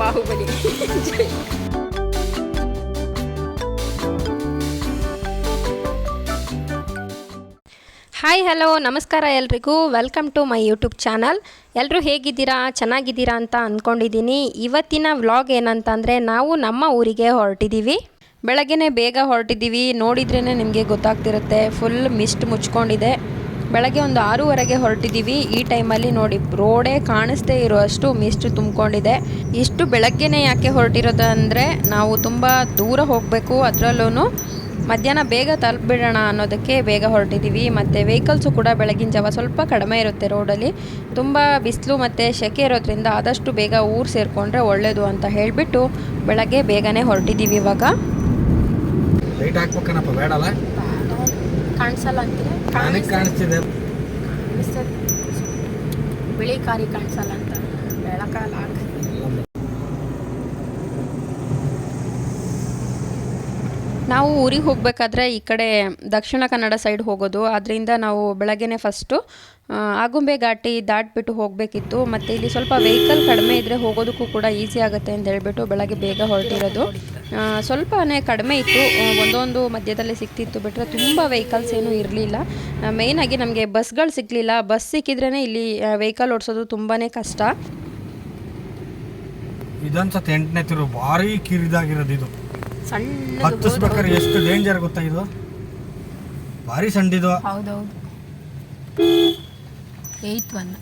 Bahubali. Hi hello ನಮಸ್ಕಾರ ಎಲ್ರಿಗೂ. Welcome to my YouTube channel ಎಲ್ಲರೂ ಹೇಗಿದ್ದೀರಾ? ಚೆನ್ನಾಗಿದ್ದೀರಾ ಅಂತ ಅಂದ್ಕೊಂಡಿದ್ದೀನಿ ಇವತ್ತಿನ ವ್ಲಾಗ್ ಏನಂತಂದರೆ ನಾವು ನಮ್ಮ ಊರಿಗೆ ಹೊರಟಿದ್ದೀವಿ. ಬೆಳಗ್ಗೆ ಬೇಗ ಹೊರಟಿದ್ದೀವಿ. ನೋಡಿದ್ರೇ ನಿಮಗೆ ಗೊತ್ತಾಗ್ತಿರುತ್ತೆ. Full mist ಮುಚ್ಕೊಂಡಿದೆ. ಬೆಳಗ್ಗೆ ಒಂದು ಆರೂವರೆಗೆ ಹೊರಟಿದ್ದೀವಿ. ಈ ಟೈಮಲ್ಲಿ ನೋಡಿ ರೋಡೇ ಕಾಣಿಸ್ದೇ ಇರುವಷ್ಟು ಮಿಸ್ಟ್ ತುಂಬಿಕೊಂಡಿದೆ. ಇಷ್ಟು ಬೆಳಗ್ಗೆನೇ ಯಾಕೆ ಹೊರಟಿರೋದು ಅಂದರೆ ನಾವು ತುಂಬ ದೂರ ಹೋಗಬೇಕು. ಅದರಲ್ಲೂ ಮಧ್ಯಾಹ್ನ ಬೇಗ ತಲುಪಿಬಿಡೋಣ ಅನ್ನೋದಕ್ಕೆ ಬೇಗ ಹೊರಟಿದ್ದೀವಿ. ಮತ್ತು ವೆಹಿಕಲ್ಸು ಕೂಡ ಬೆಳಗಿನ ಜಾವ ಸ್ವಲ್ಪ ಕಡಿಮೆ ಇರುತ್ತೆ ರೋಡಲ್ಲಿ. ತುಂಬ ಬಿಸಿಲು ಮತ್ತು ಸೆಕೆ ಇರೋದ್ರಿಂದ ಆದಷ್ಟು ಬೇಗ ಊರು ಸೇರಿಕೊಂಡ್ರೆ ಒಳ್ಳೆಯದು ಅಂತ ಹೇಳಿಬಿಟ್ಟು ಬೆಳಗ್ಗೆ ಬೇಗನೆ ಹೊರಟಿದ್ದೀವಿ ಇವಾಗ. ಲೈಟ್ ಹಾಕ್ಬೇಕನಪ್ಪ ಬೇಡಲ್ಲ? ಕಾಣಿಸಲ್ಲ ಅಂತೀರ? ನನಗೆ ಕಾಣಿಸ್ತಿದೆ. ಬಿಳಿ ಕಾರಿ ಕಾಣಿಸಲ್ಲ ಅಂತ. ಬೆಳಕಾಲ ನಾವು ಊರಿಗೆ ಹೋಗಬೇಕಾದ್ರೆ ಈ ಕಡೆ ದಕ್ಷಿಣ ಕನ್ನಡ ಸೈಡ್ ಹೋಗೋದು. ಅದರಿಂದ ನಾವು ಬೆಳಗ್ಗೆನೆ ಫಸ್ಟು ಆಗುಂಬೆ ಘಾಟಿ ದಾಟಿಬಿಟ್ಟು ಹೋಗಬೇಕಿತ್ತು. ಮತ್ತು ಇಲ್ಲಿ ಸ್ವಲ್ಪ ವೆಹಿಕಲ್ ಕಡಿಮೆ ಇದ್ದರೆ ಹೋಗೋದಕ್ಕೂ ಕೂಡ ಈಸಿ ಆಗುತ್ತೆ ಅಂತ ಹೇಳಿಬಿಟ್ಟು ಬೆಳಗ್ಗೆ ಬೇಗ ಹೊರಟಿರೋದು. ಸ್ವಲ್ಪನೇ ಕಡಿಮೆ ಇತ್ತು. ಒಂದೊಂದು ಮಧ್ಯದಲ್ಲಿ ಸಿಕ್ತಿತ್ತು ಬಿಟ್ಟರೆ ತುಂಬ ವೆಹಿಕಲ್ಸ್ ಏನೂ ಇರಲಿಲ್ಲ. ಮೇಯ್ನಾಗಿ ನಮಗೆ ಬಸ್ಗಳು ಸಿಗಲಿಲ್ಲ. ಬಸ್ ಸಿಕ್ಕಿದ್ರೇ ಇಲ್ಲಿ ವೆಹಿಕಲ್ ಓಡಿಸೋದು ತುಂಬಾ ಕಷ್ಟ. ಇದೊಂದ್ಸತಿ ಎಂಟನೇ ತಿರು ಭಾರಿ ಕಿರಿದಾಗಿರೋದು ಇದು. ಸಣ್ಣ ಹತ್ತಿಸ್ಬೇಕಾದ್ರೆ ಎಷ್ಟು ಡೇಂಜರ್ ಗೊತ್ತಾ ಇದು? ಭಾರಿ ಸಣ್ಣದಿದು ಹೌದೌದು. ಏಯ್ತ್ ಒನ್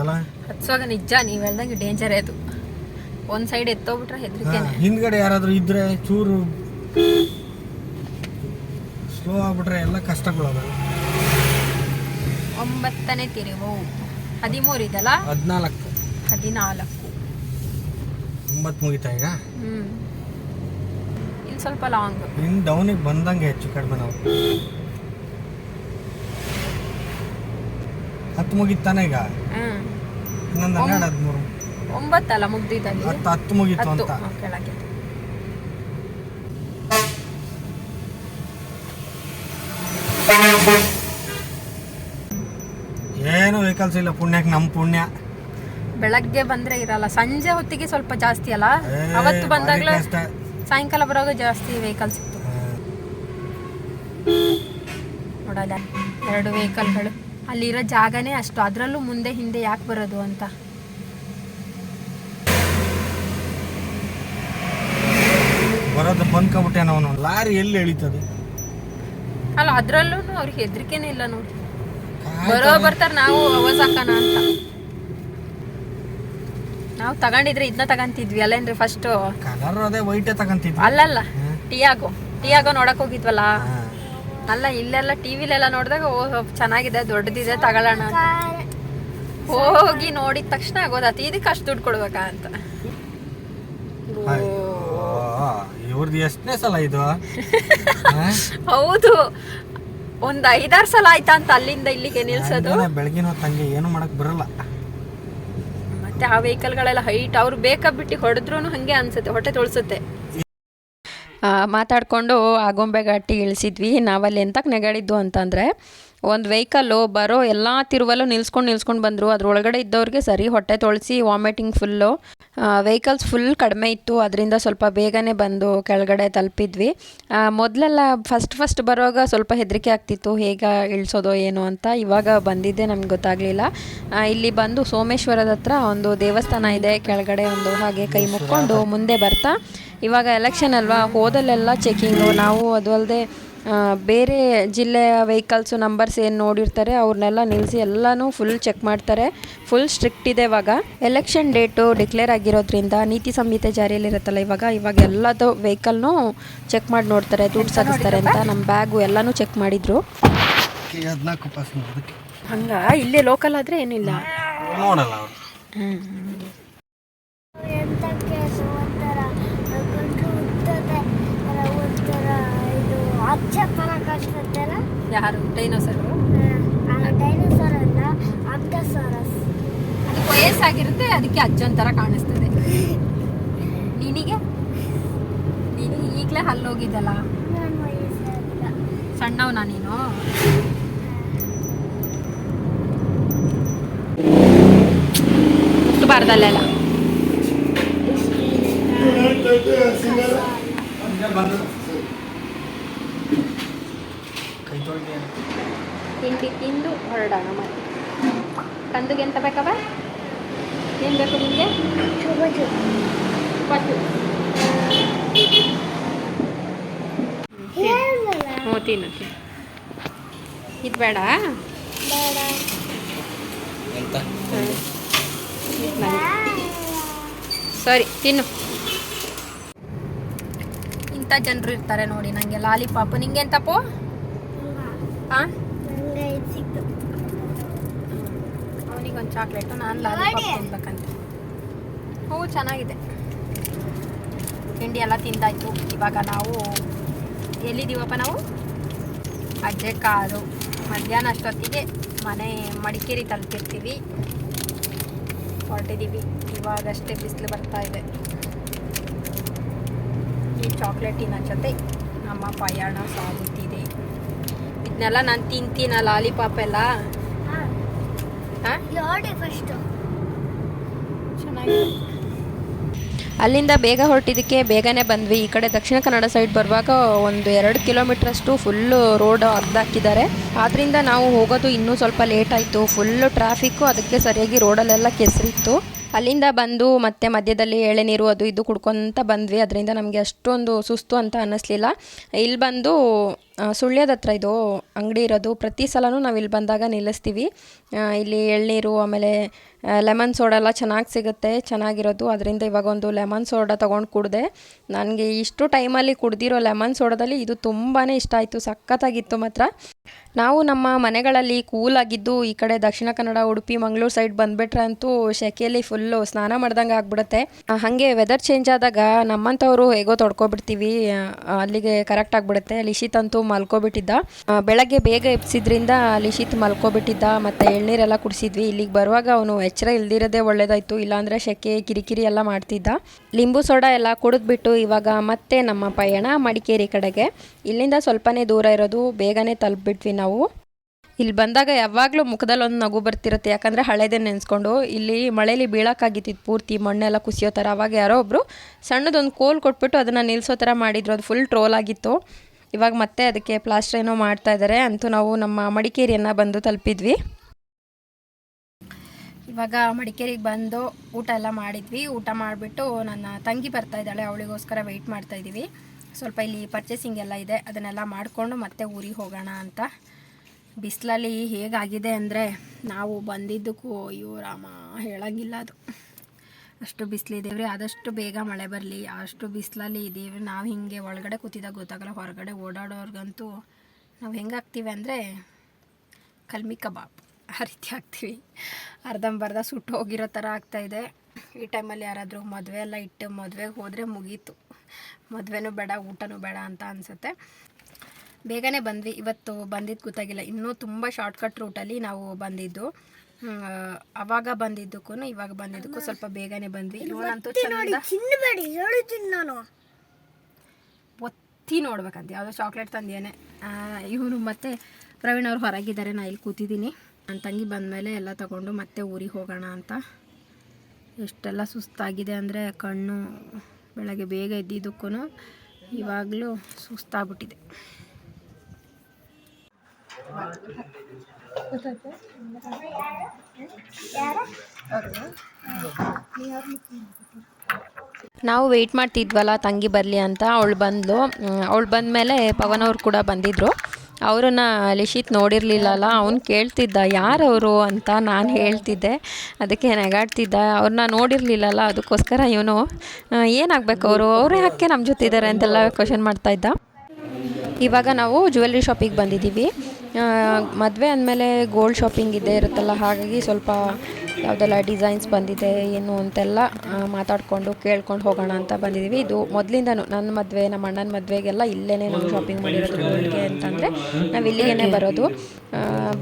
ಅಲ್ಲ ಹತ್ಸುವಾಗ ನಿಜ ನೀವು ಹೇಳ್ದಂಗೆ ಡೇಂಜರ್ ಅದು. ಒಂದು ಸೈಡ್ ಎತ್ತೋಗ್ಬಿಟ್ರೆ ಹೆದರಿಕೆ ಹಿಂದ್ಗಡೆ ಯಾರಾದರೂ ಇದ್ರೆ ಚೂರು ಸ್ಲೋ ಆಗ್ಬಿಟ್ರೆ ಎಲ್ಲ ಕಷ್ಟಗಳದ ಒಂಬತ್ತನೇ ತಿರುವು. ಹದಿಮೂರು ಇದಲ್ಲ ಹದಿನಾಲ್ಕು. ಹದಿನಾಲ್ಕು. ಒಂಬತ್ತು ಮುಗಿತಾ ಈಗ? ಹ್ಞೂ ಸ್ವಲ್ಪ ಲಾಂಗ್ ಇನ್ನು ಡೌನಿಗೆ ಬಂದಂಗೆ ಹೆಚ್ಚು ಕಡಿಮೆ ನಾವು. ಹತ್ತು ಮುಗಿತಾನೆ ಈಗ? ಇನ್ನೊಂದು ಹನ್ನೆರಡು ಹದಿಮೂರು. ಒಂಬತ್ತಲ್ಲ ಮುಗ್ದಿದ್ದಲ್ಲಿ? ಹತ್ತು ಹತ್ತು ಮುಗೀತು ಅಂತ. ಕೆಳಗೆ ಏನು ವೆಹಿಕಲ್ಸ್ ಇಲ್ಲ ಪುಣ್ಯಕ್ಕೆ ನಮ್ಮ ಪುಣ್ಯ. ಬೆಳಗ್ಗೆ ಬಂದ್ರೆ ಇರಲ್ಲ. ಸಂಜೆ ಹೊತ್ತಿಗೆ ಸ್ವಲ್ಪ ಜಾಸ್ತಿ ಅಲ್ಲ? ಅವತ್ತು ಬಂದಾಗ್ಲೇ. ಸಾಯಂಕಾಲ ಬರೋವಾಗ ಜಾಸ್ತಿ ವೆಹಿಕಲ್ ಸಿಕ್ತು. ನೋಡಲ್ಲ ಎರಡು ವೆಹಿಕಲ್ಗಳು ಅಲ್ಲಿರೋ ಜಾಗನೇ ಅಷ್ಟು. ಅದರಲ್ಲೂ ಮುಂದೆ ಹಿಂದೆ ಯಾಕೆ ಬರೋದು ಅಂತ. ಬರೋದು ಬಂದ್ಕೊಂಬಿಟ್ಟೆ ಅವನು ಲಾರಿ ಎಲ್ಲಿ ಎಳಿತದೆ? ಅಲ್ಲ ಅದ್ರಲ್ಲೂ ಅವ್ರಿಗೆ ಹೆದರಿಕೆನೇ ಇಲ್ಲ ನೋಡಿ. ಬರೋ ಬರ್ತಾರೆ ನಾವು ಅವಾಜ್ ಹಾಕೋಣ ಅಂತ. ನಾವು ತಗೊಂಡಿದ್ರೆ ಇದನ್ನ ತಗೊಂತಿದ್ವಿ ಅಲ್ಲೇನ್ರಿ ಫಸ್ಟ್ ಕಲರ್ ಅದೇ ವೈಟ್ ತಗೊಂತಿದ್ವಿ. ಅಲ್ಲಲ್ಲ ಟಿಯಾಗೋ ಟಿಯಾಗೋ ನೋಡಕ್ ಹೋಗಿದ್ವಲ್ಲ? ಅಲ್ಲ ಇಲ್ಲೆಲ್ಲ ಟಿವಿಲೆಲ್ಲ ನೋಡಿದಾಗ ಓ ಚೆನ್ನಾಗಿದೆ ದೊಡ್ಡದಿದೆ ತಗೊಳ್ಳೋಣ ಅಂತ. ಹೋಗಿ ನೋಡಿದ ತಕ್ಷಣ ಆಗೋದಾತಿ ಇದಕ್ಕೆ ಅಷ್ಟು ದುಡ್ಡು ಕೊಡ್ಬೇಕಾ ಅಂತ. ಇವ್ರದ್ದು ಎಷ್ಟನೇ ಸಲ ಇದು? ಹೌದು. ಒಂದ್ ಐದಾರು ಸಲ ಆಯ್ತಾ ಅಂತ ಅಲ್ಲಿಂದ ಇಲ್ಲಿಗೆ ನಿಲ್ಸೋದು? ಬೆಳಗಿನ ಹೊತ್ತು ಹಂಗೆ ಏನು ಮಾಡಕ್ ಬರಲ್ಲ. ಮತ್ತೆ ಆ ವೆಹಿಕಲ್ಗಳೆಲ್ಲ ಹೈಟ್ ಅವ್ರು ಬೇಕಾಬಿಟ್ಟು ಹೊಡೆದ್ರು ಹಂಗೆ ಅನ್ಸುತ್ತೆ, ಹೊಟ್ಟೆ ತೊಳ್ಸುತ್ತೆ. ಮಾತಾಡಿಕೊಂಡು ಆಗೊಂಬೆ ಘಾಟಿ ಇಳಿಸಿದ್ವಿ. ನಾವಲ್ಲಿ ಎಂತಕ್ಕೆ ನೆಗಾಡಿದ್ದು ಅಂತಂದರೆ ಒಂದು ವೆಹಿಕಲ್ಲು ಬರೋ ಎಲ್ಲ ತಿರುವಲ್ಲೂ ನಿಲ್ಸ್ಕೊಂಡು ನಿಲ್ಸ್ಕೊಂಡು ಬಂದರು. ಅದರೊಳಗಡೆ ಇದ್ದವ್ರಿಗೆ ಸರಿ ಹೊಟ್ಟೆ ತೊಳಸಿ ವಾಮಿಟಿಂಗ್ ಫುಲ್ಲು ವೆಹಿಕಲ್ಸ್ ಫುಲ್ ಕಡಿಮೆ ಇತ್ತು. ಅದರಿಂದ ಸ್ವಲ್ಪ ಬೇಗನೆ ಬಂದು ಕೆಳಗಡೆ ತಲುಪಿದ್ವಿ. ಮೊದಲೆಲ್ಲ ಫಸ್ಟ್ ಫಸ್ಟ್ ಬರೋವಾಗ ಸ್ವಲ್ಪ ಹೆದರಿಕೆ ಆಗ್ತಿತ್ತು. ಹೇಗೆ ಇಳಿಸೋದೋ ಏನು ಅಂತ. ಇವಾಗ ಬಂದಿದ್ದೆ ನಮ್ಗೆ ಗೊತ್ತಾಗಲಿಲ್ಲ. ಇಲ್ಲಿ ಬಂದು ಸೋಮೇಶ್ವರದ ಹತ್ರ ಒಂದು ದೇವಸ್ಥಾನ ಇದೆ. ಕೆಳಗಡೆ ಒಂದು ಹಾಗೆ ಕೈ ಮುಕ್ಕೊಂಡು ಮುಂದೆ ಬರ್ತಾ. ಇವಾಗ ಎಲೆಕ್ಷನ್ ಅಲ್ವಾ? ಹೋದಲ್ಲೆಲ್ಲ ಚೆಕಿಂಗು ನಾವು ಅದು ಅಲ್ಲದೆ ಬೇರೆ ಜಿಲ್ಲೆಯ ವೆಹಿಕಲ್ಸು ನಂಬರ್ಸ್ ಏನು ನೋಡಿರ್ತಾರೆ ಅವ್ರನ್ನೆಲ್ಲ ನಿಲ್ಲಿಸಿ ಎಲ್ಲನೂ ಫುಲ್ ಚೆಕ್ ಮಾಡ್ತಾರೆ. ಫುಲ್ ಸ್ಟ್ರಿಕ್ಟ್ ಇದೆ ಇವಾಗ. ಎಲೆಕ್ಷನ್ ಡೇಟು ಡಿಕ್ಲೇರ್ ಆಗಿರೋದ್ರಿಂದ ನೀತಿ ಸಂಹಿತೆ ಜಾರಿಯಲ್ಲಿರುತ್ತಲ್ಲ ಇವಾಗ ಇವಾಗ ಎಲ್ಲದು ವೆಹಿಕಲ್ನು ಚೆಕ್ ಮಾಡಿ ನೋಡ್ತಾರೆ ದುಡ್ಡು ಸಾಗಿಸ್ತಾರೆ ಅಂತ. ನಮ್ಮ ಬ್ಯಾಗು ಎಲ್ಲನೂ ಚೆಕ್ ಮಾಡಿದ್ರು. ಹಂಗ? ಇಲ್ಲೇ ಲೋಕಲ್ ಆದರೆ ಏನಿಲ್ಲ? ನೋಡಲ್ಲ ಅವ್ರು ಎಂತಕ್ಕೆ ಅದು ಒಂಥರ ಗಂಟು ಉದ್ದದೆ ಅಲ್ಲ ಒಂಥರ ಇದು ಅಚ್ಚ ಥರ ಕಾಣಿಸುತ್ತಲ್ಲ ಯಾರು? ಡೈನೋಸರು ಆ ಡೈನೋಸಾರ್ ಅಲ್ಲ ಅದಕ್ಕೆ ವಯಸ್ಸಾಗಿರುತ್ತೆ ಅದಕ್ಕೆ ಅಜ್ಜನ್ ಥರ ಕಾಣಿಸ್ತದೆ. ನಿನಗೆ? ನೀನು ಈಗಲೇ ಹಲ್ಲೋಗಿದ್ದಲ್ಲ ವಯಸ್ಸಾಗಿಲ್ಲ. ಸಣ್ಣವನ ನೀನು? ಹುಟ್ಟಬಾರ್ದಲ್ಲೆಲ್ಲ ತೊಳ್ದು ತಿಂಡಿ ತಿಂದು ಹೊರಡೋಣ ಮತ್ತೆ ಕಂದುಗೆ ಎಂತ ಬೇಕವ ಏನು ಬೇಕು ನಿಮಗೆ? ಹ್ಞೂ ತಿನ್ನು ತಿನ್ನು. ಇದು ಬೇಡ ಸರಿ ತಿನ್ನು. ಇಂಥ ಜನರು ಇರ್ತಾರೆ ನೋಡಿ ನನಗೆ ಲಾಲಿಪಾಪು. ನಿಂಗೆ ಎಂತಪ್ಪು? ಹಾಂ ನಂಗೆ ಇದು ಸಿಕ್ತು ಅವನಿಗೊಂದು ಚಾಕ್ಲೇಟು ನಾನು ಲಾಲಿಪಾಪ್. ತಿನ್ಬೇಕಂತ ಹ್ಞೂ ಚೆನ್ನಾಗಿದೆ. ತಿಂಡಿ ಎಲ್ಲ ತಿಂದಾಯ್ತು. ಇವಾಗ ನಾವು ಎಲ್ಲಿದ್ದೀವಪ್ಪ ನಾವು? ಅಜ್ಜೆ ಕಾರು. ಮಧ್ಯಾಹ್ನ ಅಷ್ಟೊತ್ತಿಗೆ ಮನೆ ಮಡಿಕೇರಿ ತಲುಪಿರ್ತೀವಿ. ಹೊರಟಿದ್ದೀವಿ. ಇವಾಗಷ್ಟೇ ಬಿಸಿಲು ಬರ್ತಾ ಇದೆ. ಈ ಚಾಕ್ಲೇಟಿನ ಜೊತೆ ನಮ್ಮ ಪಯಣ ಸಾಗುತ್ತಿದೆ ಇದನ್ನೆಲ್ಲ ನಾನು ತಿಂತೀನ ಲಾಲಿಪಾಪ್ ಎಲ್ಲ. ಚೆನ್ನಾಗಿದೆ. ಅಲ್ಲಿಂದ ಬೇಗ ಹೊರಟಿದ್ದಕ್ಕೆ ಬೇಗನೆ ಬಂದ್ವಿ. ಈ ಕಡೆ ದಕ್ಷಿಣ ಕನ್ನಡ ಸೈಡ್ ಬರುವಾಗ ಒಂದು ಎರಡು ಕಿಲೋಮೀಟ್ರಷ್ಟು ಫುಲ್ಲು ರೋಡ್ ಹಾಕಿದ್ದಾರೆ ಆದ್ದರಿಂದ ನಾವು ಹೋಗೋದು ಇನ್ನೂ ಸ್ವಲ್ಪ ಲೇಟ್ ಆಯಿತು. ಫುಲ್ಲು ಟ್ರಾಫಿಕ್ಕು ಅದಕ್ಕೆ ಸರಿಯಾಗಿ ರೋಡಲ್ಲೆಲ್ಲ ಕೆಸರಿತ್ತು. ಅಲ್ಲಿಂದ ಬಂದು ಮತ್ತೆ ಮಧ್ಯದಲ್ಲಿ ಎಳೆನೀರು ಅದು ಇದು ಕುಡ್ಕೊತ ಬಂದ್ವಿ. ಅದರಿಂದ ನಮಗೆ ಅಷ್ಟೊಂದು ಸುಸ್ತು ಅಂತ ಅನ್ನಿಸ್ಲಿಲ್ಲ. ಇಲ್ಲಿ ಬಂದು ಸುಳ್ಯದ ಹತ್ರ ಇದು ಅಂಗಡಿ ಇರೋದು. ಪ್ರತಿ ಸಲನೂ ನಾವು ಇಲ್ಲಿ ಬಂದಾಗ ನಿಲ್ಲಿಸ್ತೀವಿ. ಇಲ್ಲಿ ಎಳ್ನೀರು, ಆಮೇಲೆ ಲೆಮನ್ ಸೋಡಾ ಎಲ್ಲ ಚೆನ್ನಾಗಿ ಸಿಗುತ್ತೆ, ಚೆನ್ನಾಗಿರೋದು. ಅದರಿಂದ ಇವಾಗ ಒಂದು ಲೆಮನ್ ಸೋಡಾ ತೊಗೊಂಡು ಕುಡಿದೆ. ನನಗೆ ಇಷ್ಟು ಟೈಮಲ್ಲಿ ಕುಡ್ದಿರೋ ಲೆಮನ್ ಸೋಡಾದಲ್ಲಿ ಇದು ತುಂಬಾ ಇಷ್ಟ ಆಯಿತು. ಸಖತ್ತಾಗಿತ್ತು ಮಾತ್ರ. ನಾವು ನಮ್ಮ ಮನೆಗಳಲ್ಲಿ ಕೂಲಾಗಿದ್ದು ಈ ಕಡೆ ದಕ್ಷಿಣ ಕನ್ನಡ, ಉಡುಪಿ, ಮಂಗಳೂರು ಸೈಡ್ ಬಂದುಬಿಟ್ರೆ ಅಂತೂ ಶೆಕೆಯಲ್ಲಿ ಫುಲ್ಲು ಸ್ನಾನ ಮಾಡ್ದಂಗೆ ಆಗ್ಬಿಡುತ್ತೆ. ಹಾಗೆ ವೆದರ್ ಚೇಂಜ್ ಆದಾಗ ನಮ್ಮಂಥವರು ಹೇಗೋ ತೊಡ್ಕೊಬಿಡ್ತೀವಿ. ಅಲ್ಲಿಗೆ ಕರೆಕ್ಟ್ ಆಗಿಬಿಡುತ್ತೆ. ಅಲ್ಲಿ ಅಂತೂ ಮಲ್ಕೊಬಿಟ್ಟಿದ್ದ. ಬೆಳಗ್ಗೆ ಬೇಗ ಎಪ್ಸಿದ್ರಿಂದ ಲಿಶಿತ್ ಮಲ್ಕೋಬಿಟ್ಟಿದ್ದ, ಮತ್ತು ಎಳ್ನೀರೆಲ್ಲ ಕುಡಿಸಿದ್ವಿ. ಇಲ್ಲಿಗೆ ಬರುವಾಗ ಅವನು ಎಚ್ಚರ ಇಲ್ದಿರೋದೇ ಒಳ್ಳೇದಾಯಿತು, ಇಲ್ಲಾಂದರೆ ಶೆಕೆ, ಕಿರಿಕಿರಿ ಎಲ್ಲ ಮಾಡ್ತಿದ್ದ. ಲಿಂಬು ಸೋಡಾ ಎಲ್ಲ ಕುಡಿದ್ಬಿಟ್ಟು ಇವಾಗ ಮತ್ತೆ ನಮ್ಮ ಪಯಣ ಮಡಿಕೇರಿ ಕಡೆಗೆ. ಇಲ್ಲಿಂದ ಸ್ವಲ್ಪನೇ ದೂರ ಇರೋದು, ಬೇಗನೆ ತಲುಪಿಬಿಟ್ವಿ ನಾವು. ಇಲ್ಲಿ ಬಂದಾಗ ಯಾವಾಗಲೂ ಮುಖದಲ್ಲಿ ಒಂದು ನಗು ಬರ್ತಿರುತ್ತೆ, ಯಾಕಂದರೆ ಹಳೇದೇ ನೆನೆಸ್ಕೊಂಡು. ಇಲ್ಲಿ ಮಳೇಲಿ ಬೀಳೋಕ್ಕಾಗಿತ್ತು ಪೂರ್ತಿ ಮಣ್ಣೆಲ್ಲ ಕುಸಿಯೋ ಥರ. ಅವಾಗ ಯಾರೋ ಒಬ್ಬರು ಸಣ್ಣದೊಂದು ಕೋಲ್ ಕೊಟ್ಬಿಟ್ಟು ಅದನ್ನು ನಿಲ್ಲಿಸೋ ಥರ ಮಾಡಿದ್ರು. ಅದು ಫುಲ್ ಟ್ರೋಲ್ ಆಗಿತ್ತು. ಇವಾಗ ಮತ್ತೆ ಅದಕ್ಕೆ ಪ್ಲಾಸ್ಟರ್ ಏನೋ ಮಾಡ್ತಾ ಇದ್ದಾರೆ ಅಂತೂ ನಾವು ನಮ್ಮ ಮಡಿಕೇರಿಯನ್ನು ಬಂದು ತಲುಪಿದ್ವಿ. ಇವಾಗ ಮಡಿಕೇರಿಗೆ ಬಂದು ಊಟ ಎಲ್ಲ ಮಾಡಿದ್ವಿ. ಊಟ ಮಾಡಿಬಿಟ್ಟು ನನ್ನ ತಂಗಿ ಬರ್ತಾ ಇದ್ದಾಳೆ, ಅವಳಿಗೋಸ್ಕರ ವೆಯ್ಟ್ ಮಾಡ್ತಾ ಇದ್ದೀವಿ. ಸ್ವಲ್ಪ ಇಲ್ಲಿ ಪರ್ಚೇಸಿಂಗ್ ಎಲ್ಲ ಇದೆ, ಅದನ್ನೆಲ್ಲ ಮಾಡಿಕೊಂಡು ಮತ್ತೆ ಊರಿಗೆ ಹೋಗೋಣ ಅಂತ. ಬಿಸಿಲಲ್ಲಿ ಹೇಗಾಗಿದೆ ಅಂದರೆ ನಾವು ಬಂದಿದ್ದಕ್ಕೂ ಅಯ್ಯೋ ರಾಮ, ಹೇಳಂಗಿಲ್ಲ ಅದು. ಅಷ್ಟು ಬಿಸಿಲಿದೇವ್ರಿ ಆದಷ್ಟು ಬೇಗ ಮಳೆ ಬರಲಿ ಅಷ್ಟು ಬಿಸಿಲಲ್ಲಿ ಇದ್ದೀವಿ ನಾವು ಹಿಂಗೆ ಒಳಗಡೆ ಕೂತಿದಾಗ ಗೊತ್ತಾಗಲ್ಲ, ಹೊರಗಡೆ ಓಡಾಡೋರ್ಗಂತೂ ನಾವು ಹೆಂಗಾಗ್ತೀವಿ ಅಂದರೆ ಕಲ್ಮಿ ಕಬಾಬ್. ಆ ರೀತಿ ಹಾಕ್ತೀವಿ ಅರ್ಧಂಬರ್ಧ ಸುಟ್ಟು ಹೋಗಿರೋ ಥರ ಆಗ್ತಾಯಿದೆ ಈ ಟೈಮಲ್ಲಿ ಯಾರಾದರೂ ಮದುವೆ ಎಲ್ಲ ಇಟ್ಟು ಮದುವೆಗೆ ಹೋದರೆ ಮುಗೀತು. ಮದುವೆನೂ ಬೇಡ, ಊಟನೂ ಬೇಡ ಅಂತ ಅನಿಸುತ್ತೆ. ಬೇಗನೆ ಬಂದ್ವಿ. ಇವತ್ತು ಬಂದಿದ್ದು ಗೊತ್ತಾಗಿಲ್ಲ. ಇನ್ನೂ ತುಂಬ ಶಾರ್ಟ್ಕಟ್ ರೂಟಲ್ಲಿ ನಾವು ಬಂದಿದ್ದು. ಅವಾಗ ಬಂದಿದ್ದಕ್ಕೂ ಇವಾಗ ಬಂದಿದ್ದಕ್ಕೂ ಸ್ವಲ್ಪ ಬೇಗನೆ ಬಂದ್ವಿ. ಇವನಂತೂ ನಾನು. ಒತ್ತಿ ನೋಡ್ಬೇಕಂತ ಯಾವುದೋ ಚಾಕ್ಲೇಟ್ ತಂದೇನೆ ಇವನು ಮತ್ತೆ ಪ್ರವೀಣ್ ಅವ್ರು ಹೊರಗಿದ್ದಾರೆ ನಾ ಇಲ್ಲಿ ಕೂತಿದ್ದೀನಿ. ನನ್ನ ತಂಗಿ ಬಂದಮೇಲೆ ಎಲ್ಲ ತಗೊಂಡು ಮತ್ತೆ ಊರಿಗೆ ಹೋಗೋಣ ಅಂತ. ಎಷ್ಟೆಲ್ಲ ಸುಸ್ತಾಗಿದೆ ಅಂದರೆ ಕಣ್ಣು ಬೆಳಗ್ಗೆ ಬೇಗ ಇದ್ದಿದ್ದಕ್ಕೂ ಇವಾಗಲೂ ಸುಸ್ತಾಗ್ಬಿಟ್ಟಿದೆ. ನಾವು ವೆಯ್ಟ್ ಮಾಡ್ತಿದ್ವಲ್ಲ, ತಂಗಿ ಬರಲಿ ಅಂತ. ಅವಳು ಬಂದಳು ಅವಳು ಬಂದಮೇಲೆ ಪವನ್ ಅವ್ರು ಕೂಡ ಬಂದಿದ್ರು. ಅವರನ್ನ ಲಿಶಿತ್ ನೋಡಿರಲಿಲ್ಲಲ್ಲ, ಅವನು ಕೇಳ್ತಿದ್ದ ಯಾರವರು ಅಂತ ನಾನು ಹೇಳ್ತಿದ್ದೆ. ಅದಕ್ಕೆ ನೆಗಾಡ್ತಿದ್ದ. ಅವ್ರನ್ನ ನೋಡಿರಲಿಲ್ಲಲ್ಲ, ಅದಕ್ಕೋಸ್ಕರ ಇವನು ಏನಾಗಬೇಕು ಅವರು? ಅವರೇ ಯಾಕೆ ನಮ್ಮ ಜೊತೆ ಇದ್ದಾರೆ ಅಂತೆಲ್ಲ ಕ್ವಶನ್ ಮಾಡ್ತಾ ಇದ್ದ. ಇವಾಗ ನಾವು ಜ್ಯುವೆಲ್ರಿ ಶಾಪಿಗೆ ಬಂದಿದ್ದೀವಿ. ಮದುವೆ ಅಂದಮೇಲೆ ಗೋಲ್ಡ್ ಶಾಪಿಂಗ್ ಇದ್ದೇ ಇರುತ್ತಲ್ಲ ಹಾಗಾಗಿ ಸ್ವಲ್ಪ ಯಾವುದೆಲ್ಲ ಡಿಸೈನ್ಸ್ ಬಂದಿದೆ, ಏನು ಅಂತೆಲ್ಲ ಮಾತಾಡಿಕೊಂಡು ಕೇಳ್ಕೊಂಡು ಹೋಗೋಣ ಅಂತ ಬಂದಿದ್ದೀವಿ ಇದು ಮೊದಲಿಂದನೂ ನನ್ನ ಮದುವೆ, ನಮ್ಮ ಅಣ್ಣನ ಮದುವೆಗೆಲ್ಲ ಇಲ್ಲೇ ನಾವು ಶಾಪಿಂಗ್ ಮಾಡಿರೋದು ಗೋಲ್ಡ್ಗೆ ಅಂತಂದರೆ ನಾವು ಇಲ್ಲಿಗೇ ಬರೋದು.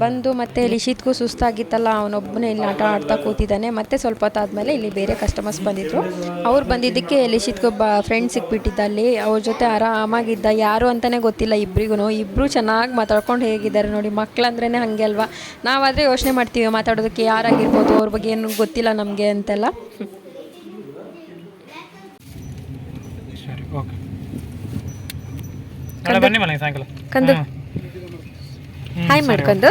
ಬಂದು ಮತ್ತೆ ಲಿಶಿತ್ಗೂ ಸುಸ್ತಾಗಿತ್ತಲ್ಲ, ಅವನೊಬ್ಬನೇ ಇಲ್ಲಿ ಆಟ ಆಡ್ತಾ ಕೂತಿದ್ದಾನೆ. ಮತ್ತೆ ಸ್ವಲ್ಪ ಹೊತ್ತಾದಮೇಲೆ ಇಲ್ಲಿ ಬೇರೆ ಕಸ್ಟಮರ್ಸ್ ಬಂದಿದ್ರು. ಅವ್ರು ಬಂದಿದ್ದಕ್ಕೆ ಲಿಶಿತ್ಗೊಬ್ಬ ಫ್ರೆಂಡ್ ಸಿಕ್ಬಿಟ್ಟಿದ್ದ ಅಲ್ಲಿ. ಅವ್ರ ಜೊತೆ ಆರಾಮಾಗಿದ್ದ. ಯಾರು ಅಂತಲೇ ಗೊತ್ತಿಲ್ಲ ಇಬ್ಬರಿಗೂ ಇಬ್ಬರು ಚೆನ್ನಾಗಿ ಮಾತಾಡ್ಕೊಂಡು ಹೇಗಿದ್ದಾರೆ ನೋಡಿ. ಮಕ್ಕಳಂದ್ರೇ ಹಾಗೆ ಅಲ್ವಾ? ನಾವಾದರೆ ಯೋಚನೆ ಮಾಡ್ತೀವಿ ಮಾತಾಡೋದಕ್ಕೆ ಯಾರಾಗಿರ್ಬೋದು. ಅವ್ರ ಬಗ್ಗೆ ಏನು ಗೊತ್ತಿಲ್ಲ ನಮಗೆ ಅಂತೆಲ್ಲ. ಕಂದು ಹಾಯ್ ಮಾಡ್ಕೊಂಡು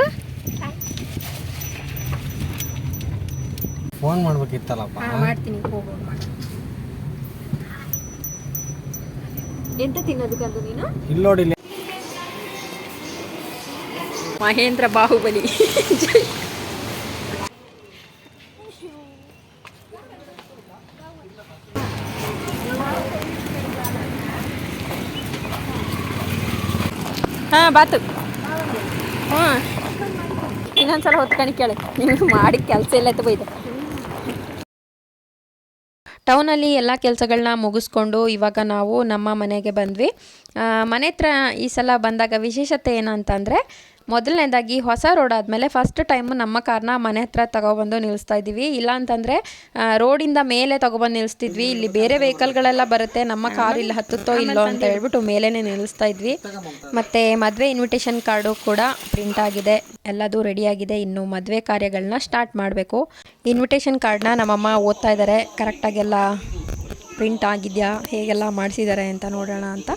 ಫೋನ್ ಮಾಡ್ಬೇಕಿತ್ತಲ್ಲಪ್ಪ ಮಾಡ್ತೀನಿ ಹೋಗೋಣ ಎಂತ ತಿನ್ನೋದು ಕಂದು ನೀನು? ಇಲ್ಲಿ ನೋಡಿ ಮಹೇಂದ್ರ ಬಾಹುಬಲಿ. ಹಾಂ, ಬಾತು. ಹ್ಞೂ. ಇನ್ನೊಂದ್ಸಲ ಹೊತ್ಕೊಂಡು ಕೇಳಿ. ನೀವು ಮಾಡಿ ಕೆಲಸ ಇಲ್ಲ ಬೈದ ಟೌನಲ್ಲಿ ಎಲ್ಲ ಕೆಲಸಗಳನ್ನ ಮುಗಿಸ್ಕೊಂಡು ಇವಾಗ ನಾವು ನಮ್ಮ ಮನೆಗೆ ಬಂದ್ವಿ. ಮನೆ ಹತ್ರ ಈ ಸಲ ಬಂದಾಗ ವಿಶೇಷತೆ ಏನಂತಂದರೆ ಮೊದಲನೇದಾಗಿ ಹೊಸ ರೋಡ್ ಆದಮೇಲೆ ಫಸ್ಟ್ ಟೈಮು ನಮ್ಮ ಕಾರ್ನ ಮನೆ ಹತ್ರ ತಗೊಬಂದು ನಿಲ್ಲಿಸ್ತಾ ಇದ್ದೀವಿ. ಇಲ್ಲ ಅಂತಂದರೆ ರೋಡಿಂದ ಮೇಲೆ ತಗೊಬಂದು ನಿಲ್ಲಿಸ್ತಿದ್ವಿ ಇಲ್ಲಿ ಬೇರೆ ವೆಹಿಕಲ್ಗಳೆಲ್ಲ ಬರುತ್ತೆ. ನಮ್ಮ ಕಾರ್ ಇಲ್ಲಿ ಹತ್ತುತ್ತೋ ಇಲ್ಲೋ ಅಂತ ಹೇಳ್ಬಿಟ್ಟು ಮೇಲೇ ನಿಲ್ಲಿಸ್ತಾ ಇದ್ವಿ. ಮತ್ತು ಮದುವೆ ಇನ್ವಿಟೇಷನ್ ಕಾರ್ಡು ಕೂಡ ಪ್ರಿಂಟ್ ಆಗಿದೆ. ಎಲ್ಲದೂ ರೆಡಿಯಾಗಿದೆ ಇನ್ನು ಮದುವೆ ಕಾರ್ಯಗಳನ್ನ ಸ್ಟಾರ್ಟ್ ಮಾಡಬೇಕು. ಇನ್ವಿಟೇಷನ್ ಕಾರ್ಡ್ನ ನಮ್ಮಮ್ಮ ಓದ್ತಾ ಇದ್ದಾರೆ ಕರೆಕ್ಟಾಗೆಲ್ಲ ಪ್ರಿಂಟ್ ಆಗಿದೆಯಾ? ಹೇಗೆಲ್ಲ ಮಾಡಿಸಿದ್ದಾರೆ ಅಂತ ನೋಡೋಣ ಅಂತ.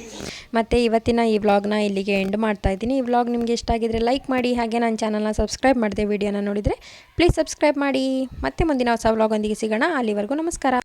ಮತ್ತು ಇವತ್ತಿನ ಈ ವ್ಲಾಗ್ನ ಇಲ್ಲಿಗೆ ಎಂಡ್ ಮಾಡ್ತಾ ಇದ್ದೀನಿ. ಈ ವ್ಲಾಗ್ ನಿಮಗೆ ಇಷ್ಟ ಆಗಿದ್ರೆ ಲೈಕ್ ಮಾಡಿ, ಹಾಗೆ ನನ್ನ ಚಾನಲ್ನ ಸಬ್ಸ್ಕ್ರೈಬ್ ಮಾಡಿದೆ ವಿಡಿಯೋನ ನೋಡಿದರೆ ಪ್ಲೀಸ್ ಸಬ್ಸ್ಕ್ರೈಬ್ ಮಾಡಿ. ಮತ್ತೆ ಮುಂದಿನ ಹೊಸ ವ್ಲಾಗೊಂದಿಗೆ ಸಿಗೋಣ. ಅಲ್ಲಿವರೆಗೂ ನಮಸ್ಕಾರ.